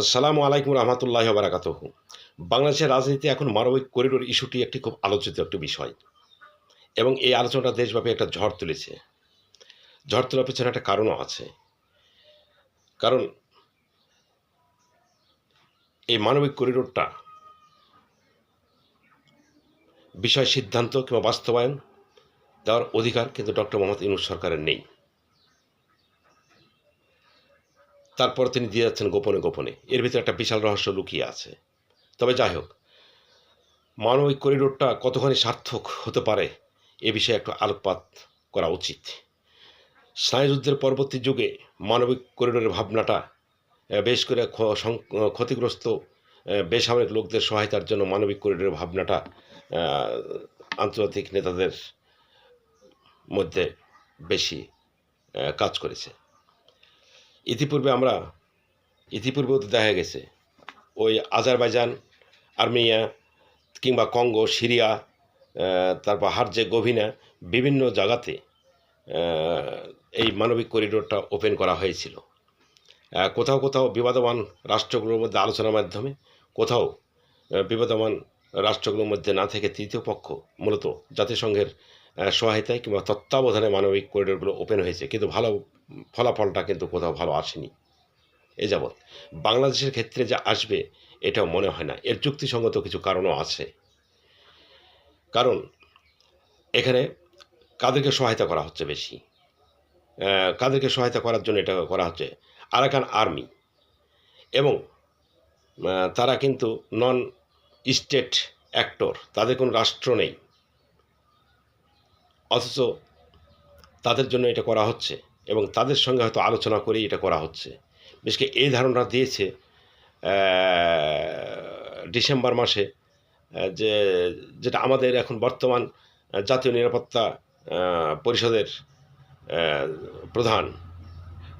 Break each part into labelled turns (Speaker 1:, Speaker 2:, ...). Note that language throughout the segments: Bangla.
Speaker 1: আসসালামু আলাইকুম রহমতুল্লাহ বারাকাত বাংলাদেশের রাজনীতি এখন মানবিক করিডোর ইস্যুটি একটি খুব আলোচিত একটি বিষয় এবং এই আলোচনাটা দেশব্যাপী একটা ঝড় তুলেছে। ঝড় তোলার পেছনে একটা কারণও আছে। কারণ এই মানবিক করিডোরটা বিষয় সিদ্ধান্ত কিংবা বাস্তবায়ন দেওয়ার অধিকার কিন্তু ডক্টর মোহাম্মদ ইউনুস সরকারের নেই। তারপর তিনি দিয়ে যাচ্ছেন গোপনে গোপনে। এর ভিতরে একটা বিশাল রহস্য লুকিয়ে আছে। তবে যাই হোক, মানবিক করিডোরটা কতখানি সার্থক হতে পারে এ বিষয়ে একটু আলোকপাত করা উচিত। স্নায়ুযুদ্ধের পরবর্তী যুগে মানবিক করিডোরের ভাবনাটা বেশ করে ক্ষতিগ্রস্ত বেসামরিক লোকদের সহায়তার জন্য মানবিক করিডোরের ভাবনাটা আন্তর্জাতিক নেতাদের মধ্যে বেশি কাজ করেছে। ইতিপূর্বে আমরা, ইতিপূর্বেও তো দেখা গেছে, ওই আজারবাইজান, আর্মেনিয়া কিংবা কঙ্গো, সিরিয়া তারপর হারজে গভিনা বিভিন্ন জায়গাতে এই মানবিক করিডোরটা ওপেন করা হয়েছিল। কোথাও কোথাও বিবাদমান রাষ্ট্রগুলোর মধ্যে আলোচনার মাধ্যমে কোথাও বিবাদমান রাষ্ট্রগুলোর মধ্যে না থেকে তৃতীয় পক্ষ, মূলত জাতিসংঘের সহায়তায় কিংবা তত্ত্বাবধানে মানবিক করিডোরগুলো ওপেন হয়েছে। কিন্তু ভালো ফলাফলটা কিন্তু কোথাও ভালো আসেনি। এ যাবৎ। বাংলাদেশের ক্ষেত্রে যা আসবে, এটাও মনে হয় না। এর যুক্তিসঙ্গত কিছু কারণও আছে। কারণ, এখানে কাদেরকে সহায়তা করা হচ্ছে বেশি। কাদেরকে সহায়তা করার জন্য এটা করা হচ্ছে আরাকান আর্মি। এবং তারা কিন্তু নন স্টেট অ্যাক্টর, তাদের কোনো রাষ্ট্র নেই। অথচ তাদের জন্য এটা করা হচ্ছে। এবং তাদের সঙ্গে হয়তো আলোচনা করেই এটা করা হচ্ছে। বিশেষ এই ধারণা দিয়েছে ডিসেম্বর মাসে যে, যেটা আমাদের এখন বর্তমান জাতীয় নিরাপত্তা পরিষদের প্রধান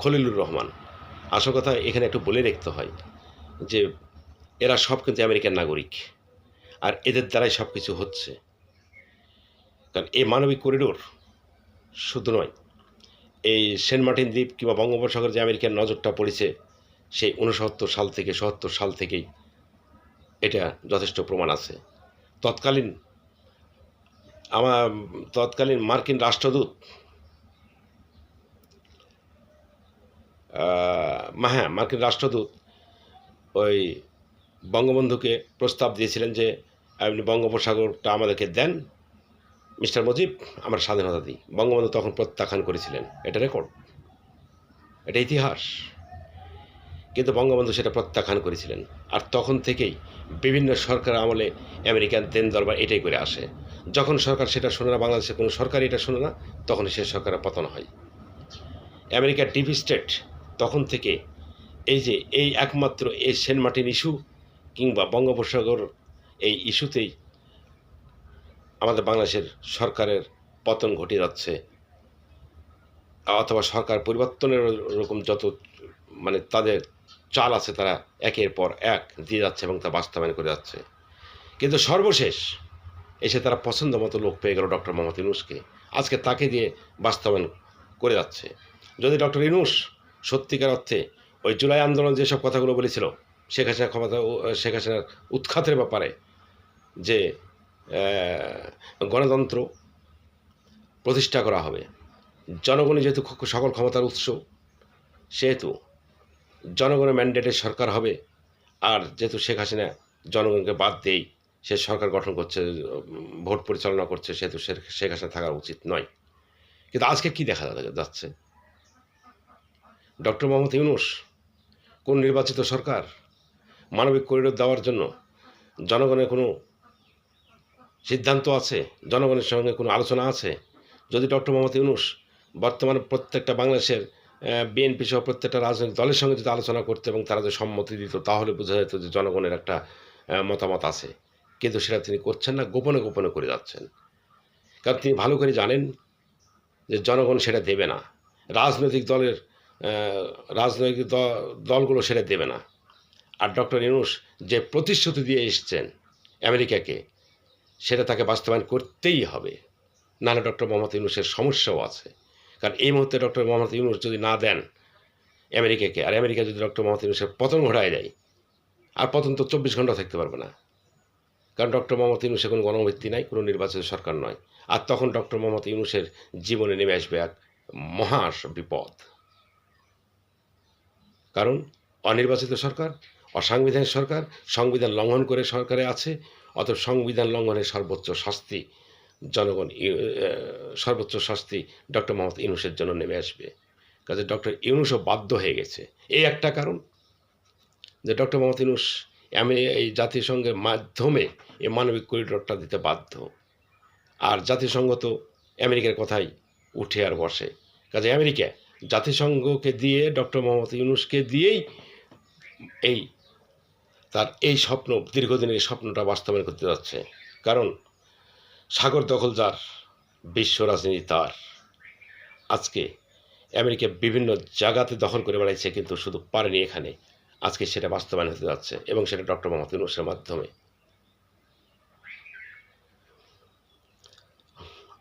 Speaker 1: খলিলুর রহমান। আসল কথা, এখানে একটু বলে রাখতে হয় যে, এরা সব কিন্তু আমেরিকান নাগরিক আর এদের দ্বারাই সব কিছু হচ্ছে। কারণ এই মানবিক করিডোর শুধু নয় এই সেন্ট মার্টিন দ্বীপ কিংবা বঙ্গোপসাগর যে আমেরিকার নজরটা পড়েছে, সেই উনসত্তর সাল থেকে, সত্তর সাল থেকেই এটা যথেষ্ট প্রমাণ আছে। তৎকালীন আমার তৎকালীন মার্কিন রাষ্ট্রদূত হ্যাঁ মার্কিন রাষ্ট্রদূত ওই বঙ্গবন্ধুকে প্রস্তাব দিয়েছিলেন যে, আপনি বঙ্গোপসাগরটা আমাদেরকে দেন মিস্টার মুজিব, আমরা স্বাধীনতা দিই। বঙ্গবন্ধু তখন প্রত্যাখ্যান করেছিলেন। এটা রেকর্ড। এটা ইতিহাস। কিন্তু বঙ্গবন্ধু সেটা প্রত্যাখ্যান করেছিলেন। আর তখন থেকেই বিভিন্ন সরকার আমলে আমেরিকান দেন দরবার এটাই করে আসে। যখন সরকার সেটা শোনে না, বাংলাদেশের কোনো সরকার এটা শোনে না তখন সে সরকারের পতন হয়। আমেরিকার ডিপি স্টেট তখন থেকে এই যে, এই একমাত্র এই সেন্ট মার্টিন ইস্যু কিংবা বঙ্গোপসাগর এই ইস্যুতেই আমাদের বাংলাদেশের সরকারের পতন ঘটে যাচ্ছে অথবা সরকার পরিবর্তনের ওরকম যত মানে তাদের চাল আছে তারা একের পর এক দিয়ে যাচ্ছে এবং তা বাস্তবায়ন করে যাচ্ছে। কিন্তু সর্বশেষ এসে তারা পছন্দ মতো লোক পেয়ে গেল ডক্টর মোহাম্মদ ইউনুসকে। আজকে তাকে দিয়ে বাস্তবায়ন করে যাচ্ছে। যদি ডক্টর ইউনুস সত্যিকার অর্থে ওই জুলাই আন্দোলন যেসব কথাগুলো বলেছিল, শেখ হাসিনা ক্ষমতা শেখ হাসিনার উৎখাতের ব্যাপারে যে গণতন্ত্র প্রতিষ্ঠা করা হবে। জনগণই যেহেতু সকল ক্ষমতার উৎস, সেহেতু জনগণের ম্যান্ডেটের সরকার হবে। আর যেহেতু শেখ হাসিনা জনগণকে বাদ দেই সে সরকার গঠন করছে, ভোট পরিচালনা করছে, সেহেতু শেখ হাসিনা থাকা উচিত নয়। কিন্তু আজকে কি দেখা যাচ্ছে? ডক্টর মোহাম্মদ ইউনুস কোন নির্বাচিত সরকার মানবিক করিডোর দেওয়ার জন্য জনগণের কোনো সিদ্ধান্ত আছে, জনগণের সঙ্গে কোনো আলোচনা আছে? যদি ডক্টর মোহাম্মদ ইউনুস বর্তমানে প্রত্যেকটা বাংলাদেশের বিএনপি সহ প্রত্যেকটা রাজনৈতিক দলের সঙ্গে যদি আলোচনা করতে এবং তারা যদি সম্মতি দিত, তাহলে বোঝা যেত যে জনগণের একটা মতামত আছে। কিন্তু সেটা তিনি করছেন না, গোপনে গোপনে করে যাচ্ছেন। কারণ তিনি ভালো করে জানেন যে জনগণ সেটা দেবে না। রাজনৈতিক দলের রাজনৈতিক দলগুলো সেটা দেবে না। আর ডক্টর ইউনুস যে প্রতিশ্রুতি দিয়ে এসছেন আমেরিকাকে সেটা তাকে বাস্তবায়ন করতেই হবে। নাহলে ডক্টর মোহাম্মদ ইউনুসের সমস্যাও আছে। কারণ এই মুহূর্তে ডক্টর মোহাম্মদ ইউনুস যদি না দেন আমেরিকাকে, আর আমেরিকা যদি ডক্টর মোহাম্মদ ইউনুসের পতন ঘটায় যায় আর পতন তো চব্বিশ ঘণ্টা থাকতে পারবে না। কারণ ডক্টর মোহাম্মদ ইউনুসের কোনো গণভিত্তি নাই, কোনো নির্বাচিত সরকার নয়। আর তখন ডক্টর মোহাম্মদ ইউনুসের জীবনে নেমে আসবে এক মহা বিপদ। কারণ অনির্বাচিত সরকার, অসাংবিধানিক সরকার, সংবিধান লঙ্ঘন করে সরকারে আছে অতএব সংবিধান লঙ্ঘনের সর্বোচ্চ শাস্তি জনগণ সর্বোচ্চ শাস্তি ডক্টর মোহাম্মদ ইউনুসের জন্য নেমে আসবে। কাজে ডক্টর ইউনুসও বাধ্য হয়ে গেছে। এই একটা কারণ যে ডক্টর মোহাম্মদ ইউনুস আমি এই জাতিসংঘের মাধ্যমে এই মানবিক করিডোরটা দিতে বাধ্য। আর জাতিসংঘ তো আমেরিকার কথাই উঠে আর বসে। কাজে আমেরিকা জাতিসংঘকে দিয়ে, ডক্টর মোহাম্মদ ইউনুসকে দিয়েই এই তার এই স্বপ্ন, দীর্ঘদিনের এই স্বপ্নটা বাস্তবায়ন করতে যাচ্ছে। কারণ সাগর দখল যার বিশ্ব রাজনীতি তার। আজকে আমেরিকা বিভিন্ন জায়গাতে দখল করে বেড়াইছে কিন্তু শুধু পারেনি এখানে। আজকে সেটা বাস্তবায়ন হতে যাচ্ছে এবং সেটা ডক্টর মোহাম্মদ ইউনুসের মাধ্যমে।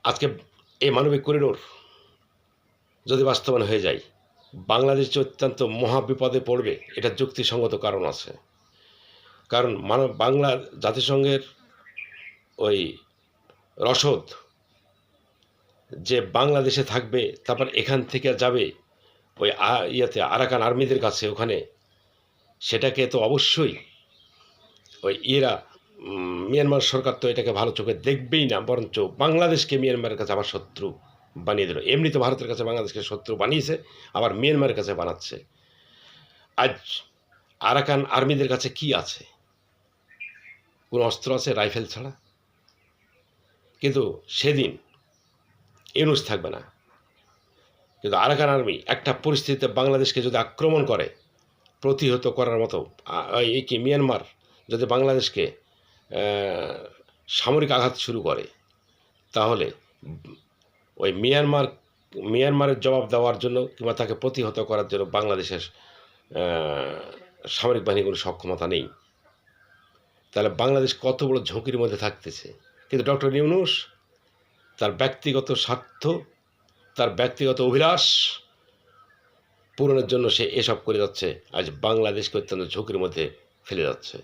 Speaker 1: আজকে এই মানবিক করিডোর যদি বাস্তবায়ন হয়ে যায়, বাংলাদেশ অত্যন্ত মহা বিপদে পড়বে, এটা যুক্তিসঙ্গত কারণ আছে। কারণ মানব বাংলার জাতিসংঘের ওই রসদ যে বাংলাদেশে থাকবে, তারপর এখান থেকে যাবে ওই ইয়েতে আরাকান আর্মিদের কাছে ওখানে, সেটাকে তো অবশ্যই ওই ইয়েরা মিয়ানমার সরকার তো এটাকে ভালো চোখে দেখবেই না, বরঞ্চ বাংলাদেশকে মিয়ানমারের কাছে আবার শত্রু বানিয়ে দিল। এমনি তো ভারতের কাছে বাংলাদেশকে শত্রু বানিয়েছে, আবার মিয়ানমারের কাছে বানাচ্ছে। আজ আরাকান আর্মিদের কাছে কি আছে? কোনো অস্ত্র আছে, রাইফেল ছাড়া? কিন্তু সেদিন ইউনুস থাকবে না। কিন্তু আরাকান আর্মি একটা পরিস্থিতিতে বাংলাদেশকে যদি আক্রমণ করে, প্রতিহত করার মতো এই কি মিয়ানমার যদি বাংলাদেশকে সামরিক আঘাত শুরু করে, তাহলে ওই মিয়ানমার, মিয়ানমারের জবাব দেওয়ার জন্য কিংবা তাকে প্রতিহত করার জন্য বাংলাদেশের সামরিক বাহিনীর কোনো সক্ষমতা নেই। তাহলে বাংলাদেশ কত বড় ঝুঁকির মধ্যে থাকতেছে? কিন্তু ডক্টর ইউনুস, তার ব্যক্তিগত স্বার্থ, তার ব্যক্তিগত অভিলাষ পূরণের জন্য সে এসব করে যাচ্ছে, আজ বাংলাদেশকে অত্যন্ত ঝুঁকির মধ্যে ফেলে যাচ্ছে।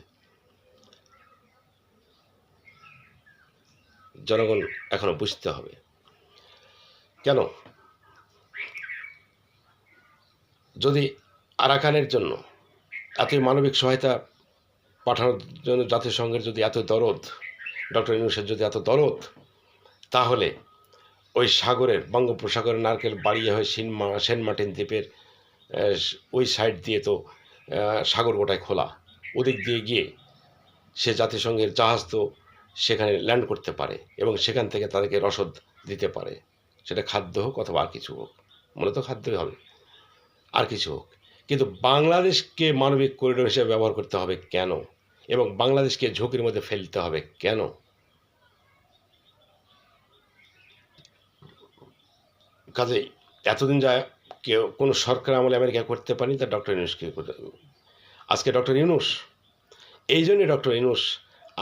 Speaker 1: জনগণ এখনও বুঝতে হবে। কেন? যদি আরাকানের জন্য এতই মানবিক সহায়তা পাঠানোর জন্য জাতিসংঘের যদি এত দরদ, ডক্টর ইউনুসের যদি এত দরদ, তাহলে ওই সাগরের, বঙ্গোপসাগরের নারকেল বাড়িয়ে হয়ে সেনমা সেন্ট মার্টিন দ্বীপের ওই সাইড দিয়ে তো সাগর গোটায় খোলা। ওদিক দিয়ে গিয়ে সে জাতিসংঘের জাহাজ তো সেখানে ল্যান্ড করতে পারে এবং সেখান থেকে তাদেরকে রসদ দিতে পারে। সেটা খাদ্য হোক অথবা আর কিছু হোক, মূলত খাদ্যই হবে, আর কিছু হোক। কিন্তু বাংলাদেশকে মানবিক করিডোর হিসেবে ব্যবহার করতে হবে কেন? এবং বাংলাদেশকে ঝুঁকির মধ্যে ফেলতে হবে। কেন? কাজেই এতদিন যা কেউ, কোনো সরকার আমলে আমেরিকা করতে পারেনি তা ডক্টর ইউনুসকে আজকে ডক্টর ইউনুস, এই জন্যই ডক্টর ইউনুস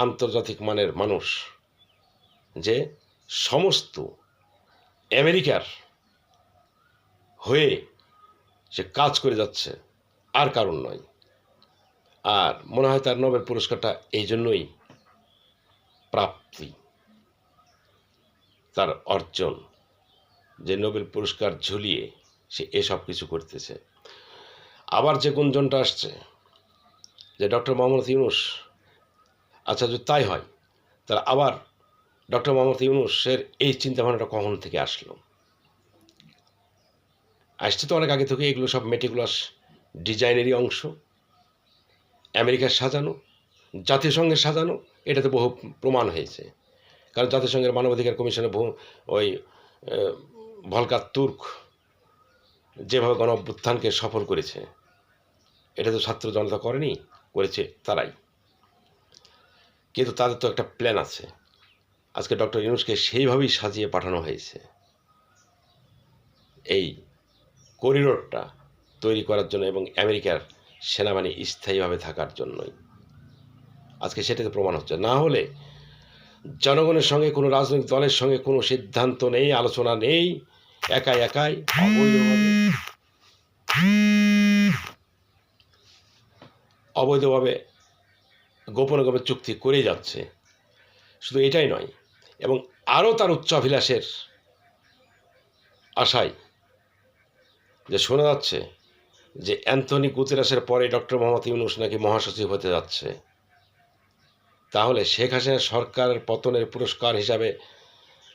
Speaker 1: আন্তর্জাতিক মানের মানুষ যে সমস্ত আমেরিকার হয়ে সে কাজ করে যাচ্ছে, আর কারণ নয়। আর মনে হয় তার নোবেল পুরস্কারটা এই জন্যই প্রাপ্তি, তার অর্জন, যে নোবেল পুরস্কার ঝুলিয়ে সে এসব কিছু করতেছে। আবার যে গুঞ্জনটা আসছে যে ডক্টর মোহাম্মদ ইউনুস আচ্ছা যদি তাই হয়, তাহলে আবার ডক্টর মোহাম্মদ ইউনুসের এই চিন্তাভাবনাটা কখন থেকে আসলো? আসছে তো অনেক আগে থেকে, এগুলো সব মেটিকুলাস ডিজাইনেরই অংশ। আমেরিকার সাজানো জাতিসংঘের সাজানো, এটাতে বহু প্রমাণ হয়েছে। কারণ জাতিসংঘের মানবাধিকার কমিশনে বহু ওই ভলকার তুর্ক যেভাবে গণ অভ্যুত্থানকে সফল করেছে, এটা তো ছাত্র জনতা করেনি, করেছে তারাই। কিন্তু তাদের তো একটা প্ল্যান আছে। আজকে ডক্টর ইউনুসকে সেইভাবেই সাজিয়ে পাঠানো হয়েছে। এই করিডোরটা তৈরি করার জন্য এবং আমেরিকার সেনাবাহিনী স্থায়ীভাবে থাকার জন্যই। আজকে সেটাতে প্রমাণ হচ্ছে। না হলে জনগণের সঙ্গে, কোনো রাজনৈতিক দলের সঙ্গে কোনো সিদ্ধান্ত নেই, আলোচনা নেই, একাই একাই অবৈধভাবে গোপনে গোপনে চুক্তি করে যাচ্ছে। শুধু এটাই নয়, এবং আরও তার উচ্চাভিলাষের আশায় যে শোনা যাচ্ছে যে অ্যান্থনি গুতেরাসের পরে ডক্টর মোহাম্মদ ইউনুস নাকি মহাসচিব হতে যাচ্ছে। তাহলে শেখ হাসিনা সরকারের পতনের পুরস্কার হিসাবে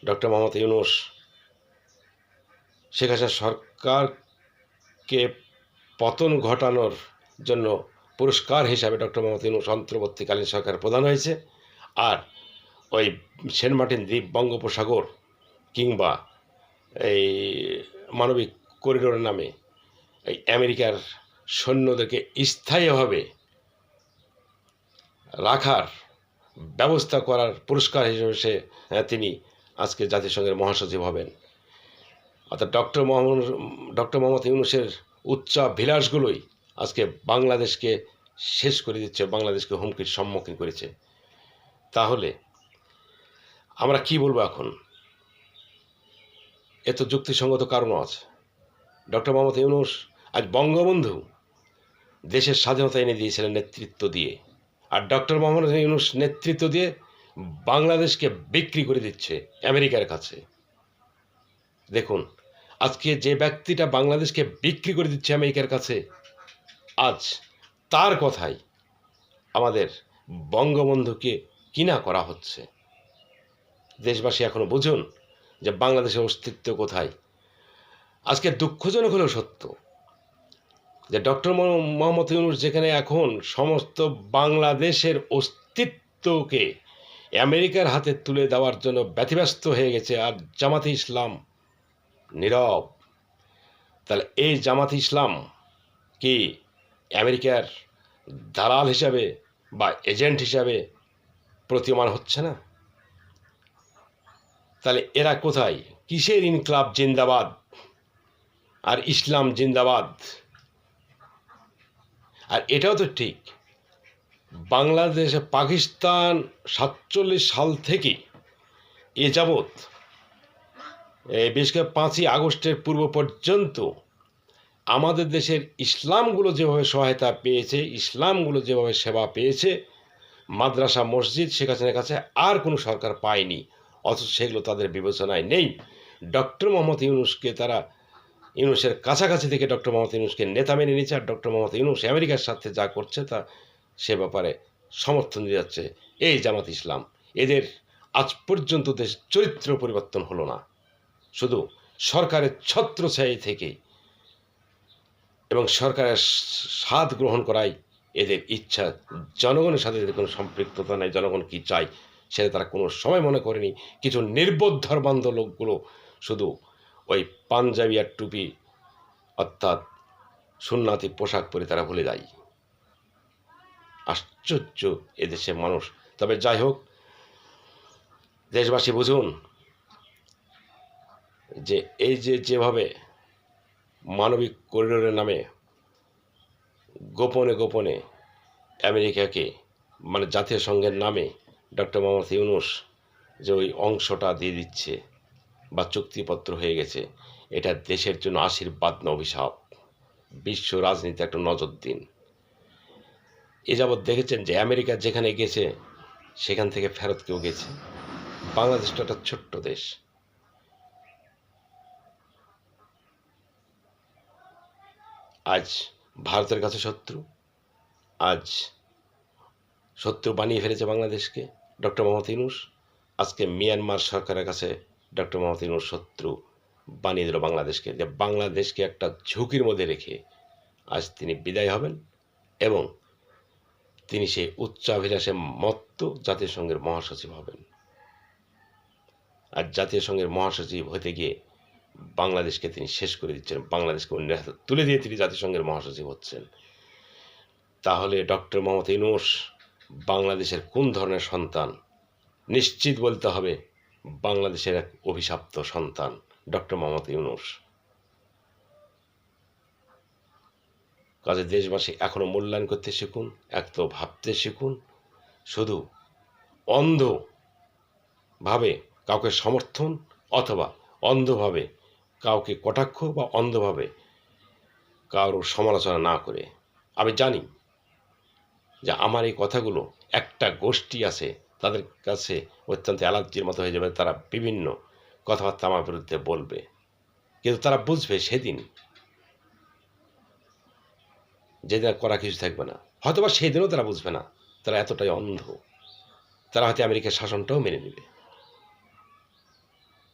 Speaker 1: ডক্টর মোহাম্মদ ইউনুস শেখ হাসিনা সরকারকে পতন ঘটানোর জন্য পুরস্কার হিসাবে ডক্টর মোহাম্মদ ইউনুস অন্তর্বর্তীকালীন সরকার প্রধান হয়েছে। আর ওই সেন্ট মার্টিন দ্বীপ বঙ্গোপসাগর কিংবা এই মানবিক করিডোরের নামে এই আমেরিকার সৈন্যদেরকে স্থায়ীভাবে রাখার ব্যবস্থা করার পুরস্কার হিসেবে সে হ্যাঁ, তিনি আজকে জাতিসংঘের মহাসচিব হবেন। অর্থাৎ ডক্টর মোহাম্মদ ডক্টর মোহাম্মদ ইউনুসের উচ্চাভিলাষগুলোই আজকে বাংলাদেশকে শেষ করে দিচ্ছে বাংলাদেশকে হুমকির সম্মুখীন করেছে। তাহলে আমরা কি বলব এখন? এত যুক্তিসঙ্গত কারণও আছে। ডক্টর মোহাম্মদ ইউনুস আজ বঙ্গবন্ধু দেশের স্বাধীনতা এনে দিয়েছিলেন নেতৃত্ব দিয়ে। আর ডক্টর মোহাম্মদ ইউনুস নেতৃত্ব দিয়ে বাংলাদেশকে বিক্রি করে দিচ্ছে আমেরিকার কাছে। দেখুন, আজকে যে ব্যক্তিটা বাংলাদেশকে বিক্রি করে দিচ্ছে আমেরিকার কাছে, আজ তার কথাই আমাদের বঙ্গবন্ধুকে কিনা করা হচ্ছে। দেশবাসী এখনও বুঝুন যে বাংলাদেশের অস্তিত্ব কোথায়। আজকে দুঃখজনক হলেও সত্য যে ডক্টর মোহাম্মদ ইউনুস যেখানে এখন সমস্ত বাংলাদেশের অস্তিত্বকে আমেরিকার হাতে তুলে দেওয়ার জন্য ব্যতিব্যস্ত হয়ে গেছে আর জামাতে ইসলাম নীরব। তাহলে এই জামাত ইসলাম কি আমেরিকার দালাল হিসাবে বা এজেন্ট হিসাবে প্রতীয়মান হচ্ছে না? তাহলে এরা কোথায়? কিসের ইনকলাব জিন্দাবাদ? আর ইসলাম জিন্দাবাদ আর এটাও তো ঠিক। বাংলাদেশে পাকিস্তান সাতচল্লিশ সাল থেকে এ যাবৎ বিশেষ করে পাঁচই আগস্টের পূর্ব পর্যন্ত আমাদের দেশের ইসলামগুলো যেভাবে সহায়তা পেয়েছে, ইসলামগুলো যেভাবে সেবা পেয়েছে, মাদ্রাসা, মসজিদ, শেখ হাসিনার কাছে আর কোনো সরকার পায়নি। অথচ সেগুলো তাদের বিবেচনায় নেই। ডক্টর মোহাম্মদ ইউনুসকে তারা ইউনুসের কাছাকাছি থেকে ডক্টর মোহাম্মদ ইউনুসকে নেতা মেনে নিচ্ছে আর ডক্টর মোহাম্মদ ইউনুস আমেরিকার সাথে যা করছে তা সে ব্যাপারে সমর্থন দিয়ে যাচ্ছে। এই জামাত ইসলাম, এদের আজ পর্যন্ত দেশ চরিত্র পরিবর্তন হলো না। শুধু সরকারের ছত্রছায়ী থেকে এবং সরকারের স্বাদ গ্রহণ করাই এদের ইচ্ছা। জনগণের সাথে এদের কোনো সম্পৃক্ততা নেই, জনগণ কি চায় সেটা তারা কোনো সময় মনে করেনি। কিছু নির্বোধ ধর্মান্ধ লোকগুলো শুধু ওই পাঞ্জাবি আর টুপি, অর্থাৎ সুন্নাতি পোশাক পরে তারা ভুলে যায়। আশ্চর্য এদেশের মানুষ। তবে যাই হোক, দেশবাসী বুঝুন যে এই যে যেভাবে মানবিক করিডোরের নামে গোপনে গোপনে আমেরিকাকে মানে জাতীয় সংঘের নামে ডক্টর মোহাম্মদ ইউনুস যে ওই অংশটা দিয়ে দিচ্ছে বা চুক্তিপত্র হয়ে গেছে, এটা দেশের জন্য আশীর্বাদ না অভিশাপ। বিশ্ব রাজনীতি একটা নজর দিন। এ যাবৎ দেখেছেন যে আমেরিকা যেখানে গেছে, সেখান থেকে ফেরত কেউ গেছে। বাংলাদেশটা একটা ছোট্ট দেশ। আজ ভারতের কাছে শত্রু। আজ শত্রু বানিয়ে ফেলেছে বাংলাদেশকে। ডক্টর মোহাম্মদ ইউনুস, আজকে মিয়ানমার সরকারের কাছে ডক্টর মোহাম্মদ ইউনুস শত্রু বানিয়ে দিল বাংলাদেশকে, যে বাংলাদেশকে একটা ঝুঁকির মধ্যে রেখে আজ তিনি বিদায় হবেন এবং তিনি সেই উচ্চাভিলাষে মত্ত জাতীয় সংঘের মহাসচিব হবেন। আর জাতীয় সংঘের মহাসচিব হতে গিয়ে বাংলাদেশকে তিনি শেষ করে দিচ্ছেন, বাংলাদেশকে অন্যের হাতে তুলে দিয়ে তিনি জাতিসংঘের মহাসচিব হচ্ছেন। তাহলে ডক্টর মোহাম্মদ ইউনুস বাংলাদেশের কোন ধরনের সন্তান নিশ্চিত বলতে হবে? বাংলাদেশের এক অভিশপ্ত সন্তান, ডক্টর মোহাম্মদ ইউনুস। কাজে দেশবাসী এখনও মূল্যায়ন করতে শিখুন, এক তো ভাবতে শিখুন, শুধু অন্ধভাবে কাউকে সমর্থন অথবা অন্ধভাবে কাউকে কটাক্ষ বা অন্ধভাবে কারোর সমালোচনা না করে। আমি জানি যে আমার এই কথাগুলো একটা গোষ্ঠী আছে তাদের কাছে অত্যন্ত অ্যালার্জির মতো হয়ে যাবে, তারা বিভিন্ন কথাবার্তা আমার বিরুদ্ধে বলবে। কিন্তু তারা বুঝবে সেদিন যেদিন করা কিছু থাকবে না। হয়তোবা সেদিনও তারা বুঝবে না, তারা এতটাই অন্ধ। তারা হয়তো আমেরিকার শাসনটাও মেনে নেবে।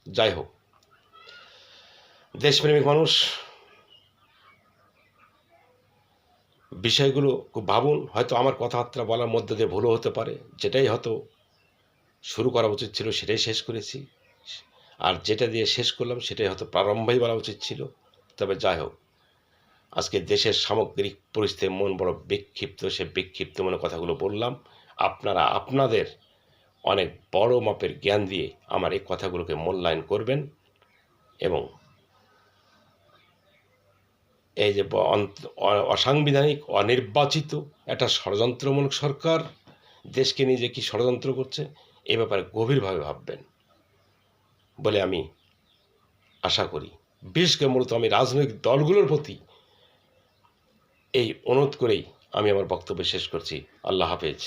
Speaker 1: যাই হোক, দেশপ্রেমিক মানুষ বিষয়গুলো খুব ভাবুন। হয়তো আমার কথাবার্তা বলার মধ্যে দিয়ে ভুলও হতে পারে, যেটাই হয়তো শুরু করা উচিত ছিল, সেটাই শেষ করেছি। আর যেটা দিয়ে শেষ করলাম, সেটাই হয়তো প্রারম্ভই বলা উচিত ছিল। তবে যাই হোক, আজকে দেশের সামগ্রিক পরিস্থিতির মন বড় বিক্ষিপ্ত, সে বিক্ষিপ্ত মনে কথাগুলো বললাম। আপনারা আপনাদের অনেক বড় মাপের জ্ঞান দিয়ে আমার এই কথাগুলোকে মূল্যায়ন করবেন এবং এই যে অসাংবিধানিক, অনির্বাচিত একটা ষড়যন্ত্রমূলক সরকার দেশকে নিয়ে যে কি ষড়যন্ত্র করছে এ ব্যাপারে গভীরভাবে ভাববেন বলে আমি আশা করি। বিশেষ মূলত আমি রাজনৈতিক দলগুলোর প্রতি এই অনুরোধ করেই আমি আমার বক্তব্য শেষ করছি। আল্লাহ হাফেজ।